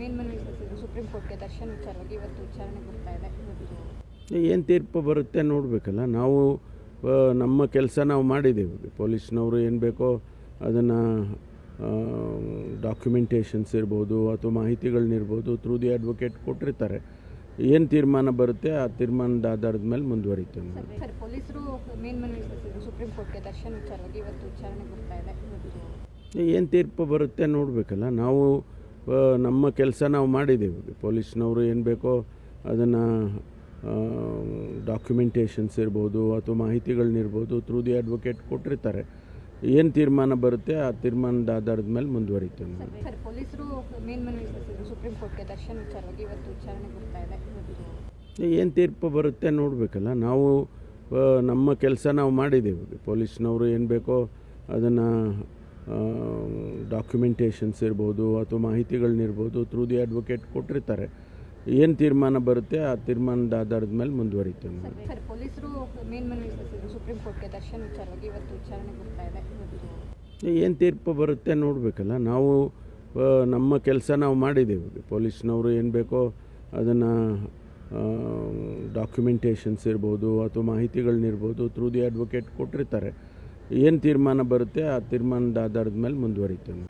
ಮೇಲ್ಮನವಿ ಸಲ್ಲಿಸಿದ್ರು ಸುಪ್ರೀಂ ಕೋರ್ಟ್ಗೆ ದರ್ಶನ್ ವಿಚಾರವಾಗಿ ಇವತ್ತು ವಿಚಾರಣೆ ಬರ್ತಾ ಇದೆ. ಏನು ತೀರ್ಪು ಬರುತ್ತೆ ನೋಡಬೇಕಲ್ಲ. ನಾವು ನಮ್ಮ ಕೆಲಸ ನಾವು ಮಾಡಿದ್ದೀವಿ. ಪೊಲೀಸ್ನವರು ಏನು ಬೇಕೋ ಅದನ್ನು ಡಾಕ್ಯುಮೆಂಟೇಷನ್ಸ್ ಇರ್ಬೋದು ಅಥವಾ ಮಾಹಿತಿಗಳನ್ನಿರ್ಬೋದು ಥ್ರೂ ದಿ ಅಡ್ವೊಕೇಟ್ ಕೊಟ್ಟಿರ್ತಾರೆ. ಏನು ತೀರ್ಮಾನ ಬರುತ್ತೆ ಆ ತೀರ್ಮಾನದ ಆಧಾರದ ಮೇಲೆ ಮುಂದುವರಿತೇವೆ ಸರ್ ಪೊಲೀಸರು ಮೇಲ್ಮನವಿ ಸಲ್ಲಿಸಿದ್ರು ಸುಪ್ರೀಂ ಕೋರ್ಟ್ಗೆ ದರ್ಶನ್ ವಿಚಾರವಾಗಿ ಇವತ್ತು ವಿಚಾರಣೆ ಬರ್ತಾ ಇದೆ. ಏನು ತೀರ್ಪು ಬರುತ್ತೆ ನೋಡಬೇಕಲ್ಲ. ನಾವು ನಮ್ಮ ಕೆಲಸ ನಾವು ಮಾಡಿದ್ದೇವೆ ಪೊಲೀಸ್ನವರು ಏನು ಬೇಕೋ ಅದನ್ನು ಡಾಕ್ಯುಮೆಂಟೇಷನ್ಸ್ ಇರ್ಬೋದು ಅಥವಾ ಮಾಹಿತಿಗಳನ್ನಿರ್ಬೋದು ಥ್ರೂ ದಿ ಅಡ್ವೊಕೇಟ್ ಕೊಟ್ಟಿರ್ತಾರೆ. ಏನು ತೀರ್ಮಾನ ಬರುತ್ತೆ ಆ ತೀರ್ಮಾನದ ಆಧಾರದ ಮೇಲೆ ಮುಂದುವರಿತೇವೆ ನಾವು. ಏನು ತೀರ್ಪು ಬರುತ್ತೆ ನೋಡಬೇಕಲ್ಲ. ನಾವು ನಮ್ಮ ಕೆಲಸ ನಾವು ಮಾಡಿದ್ದೇವೆ ಪೊಲೀಸ್ನವರು ಏನು ಬೇಕೋ ಅದನ್ನು ಡಾಕ್ಯುಮೆಂಟೇಷನ್ಸ್ ಇರ್ಬೋದು ಅಥವಾ ಮಾಹಿತಿಗಳನ್ನಿರ್ಬೋದು ಥ್ರೂ ದಿ ಅಡ್ವೊಕೇಟ್ ಕೊಟ್ಟಿರ್ತಾರೆ. ಏನು ತೀರ್ಮಾನ ಬರುತ್ತೆ? ಆ ತೀರ್ಮಾನದ ಆಧಾರದ ಮೇಲೆ ಮುಂದುವರಿತೇನೆ ಏನು ತೀರ್ಪು ಬರುತ್ತೆ ನೋಡಬೇಕಲ್ಲ. ನಾವು ನಮ್ಮ ಕೆಲಸ ನಾವು ಮಾಡಿದ್ದೇವೆ ಪೊಲೀಸ್ನವರು ಏನು ಬೇಕೋ ಅದನ್ನು ಡಾಕ್ಯುಮೆಂಟೇಷನ್ಸ್ ಇರ್ಬೋದು ಅಥವಾ ಮಾಹಿತಿಗಳನ್ನಿರ್ಬೋದು ಥ್ರೂ ದಿ ಅಡ್ವೊಕೇಟ್ ಕೊಟ್ಟಿರ್ತಾರೆ. ಏನು ತೀರ್ಮಾನ ಬರುತ್ತೆ ಆ ತೀರ್ಮಾನದ ಆಧಾರದ ಮೇಲೆ ಮುಂದುವರಿತೇನೆ